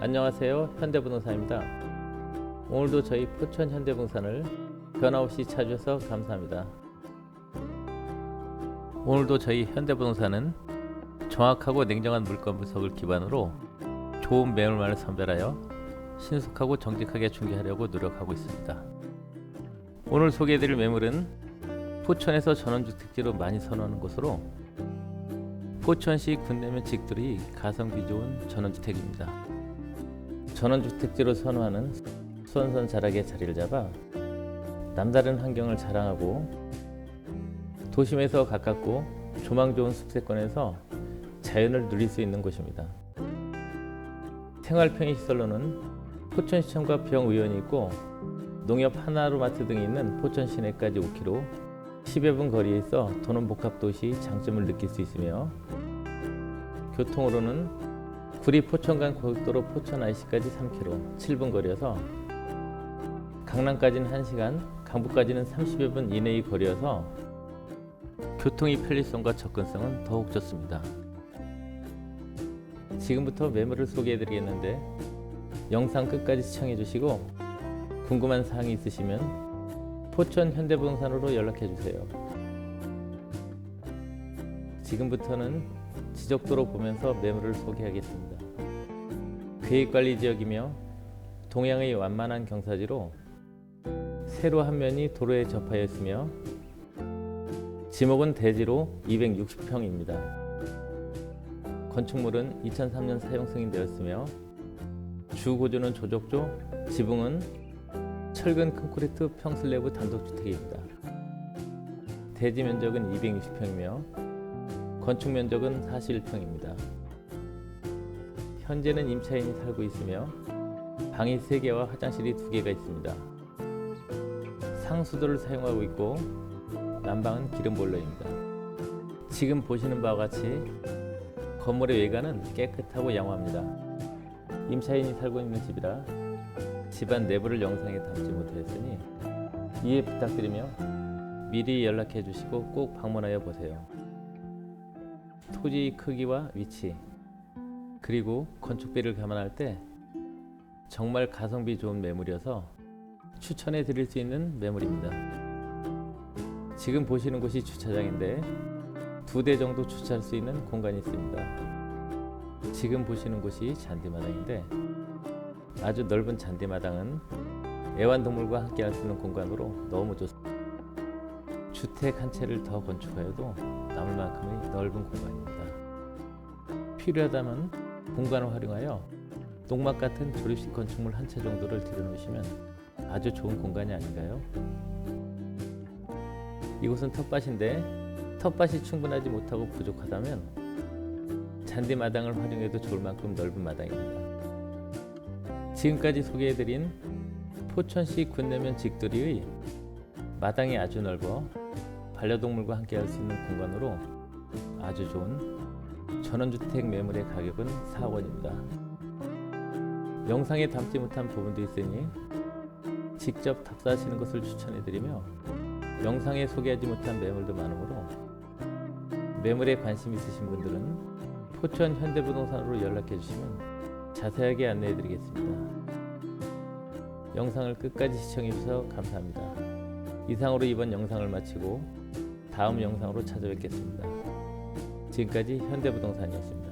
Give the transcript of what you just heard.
안녕하세요. 현대부동산입니다. 오늘도 저희 포천 현대부동산을 변함없이 찾아주셔서 감사합니다. 오늘도 저희 현대부동산은 정확하고 냉정한 물건 분석을 기반으로 좋은 매물만을 선별하여 신속하고 정직하게 중개하려고 노력하고 있습니다. 오늘 소개해드릴 매물은 포천에서 전원주택지로 많이 선호하는 곳으로 포천시 군내면 직들이 가성비 좋은 전원주택입니다. 전원주택지로 선호하는 수원선 자락에 자리를 잡아 남다른 환경을 자랑하고 도심에서 가깝고 조망 좋은 숲세권에서 자연을 누릴 수 있는 곳입니다. 생활 편의 시설로는 포천시청과 병의원이 있고 농협 하나로마트 등이 있는 포천 시내까지 5km, 10여 분 거리에 있어 도농복합도시 장점을 느낄 수 있으며 교통으로는 구리 포천간 고속도로 포천 IC까지 3km, 7분 거리여서 강남까지는 1시간, 강북까지는 30여 분 이내의 거리여서 교통의 편리성과 접근성은 더욱 좋습니다. 지금부터 매물을 소개해 드리겠는데 영상 끝까지 시청해 주시고 궁금한 사항이 있으시면 포천 현대부동산으로 연락해 주세요. 지금부터는 지적도로 보면서 매물을 소개하겠습니다. 계획관리 지역이며 동양의 완만한 경사지로 세로 한 면이 도로에 접하여 있으며 지목은 대지로 260평입니다. 건축물은 2003년 사용 승인되었으며 주 구조는 조적조, 지붕은 철근 콘크리트 평슬래브 단독주택입니다. 대지 면적은 260평이며 건축 면적은 41평입니다. 현재는 임차인이 살고 있으며 방이 3개와 화장실이 2개가 있습니다. 상수도를 사용하고 있고 난방은 기름 보일러입니다. 지금 보시는 바와 같이 건물의 외관은 깨끗하고 양호합니다. 임차인이 살고 있는 집이라 집안 내부를 영상에 담지 못하였으니 이해 부탁드리며 미리 연락해 주시고 꼭 방문하여 보세요. 토지 크기와 위치 그리고 건축비를 감안할 때 정말 가성비 좋은 매물이어서 추천해 드릴 수 있는 매물입니다. 지금 보시는 곳이 주차장인데 두 대 정도 주차할 수 있는 공간이 있습니다. 지금 보시는 곳이 잔디마당인데 아주 넓은 잔디마당은 애완동물과 함께 할 수 있는 공간으로 너무 좋습니다. 주택 한 채를 더 건축하여도 남을 만큼의 넓은 공간입니다. 필요하다면 공간을 활용하여 농막 같은 조립식 건축물 한 채 정도를 들여놓으시면 아주 좋은 공간이 아닌가요? 이곳은 텃밭인데 텃밭이 충분하지 못하고 부족하다면 잔디 마당을 활용해도 좋을 만큼 넓은 마당입니다. 지금까지 소개해드린 포천시 군내면 직도리의 마당이 아주 넓어 반려동물과 함께 할 수 있는 공간으로 아주 좋은 전원주택 매물의 가격은 4억 원입니다. 영상에 담지 못한 부분도 있으니 직접 답사하시는 것을 추천해드리며 영상에 소개하지 못한 매물도 많으므로 매물에 관심 있으신 분들은 포천 현대부동산으로 연락해 주시면 자세하게 안내해 드리겠습니다. 영상을 끝까지 시청해 주셔서 감사합니다. 이상으로 이번 영상을 마치고 다음 영상으로 찾아뵙겠습니다. 지금까지 현대부동산이었습니다.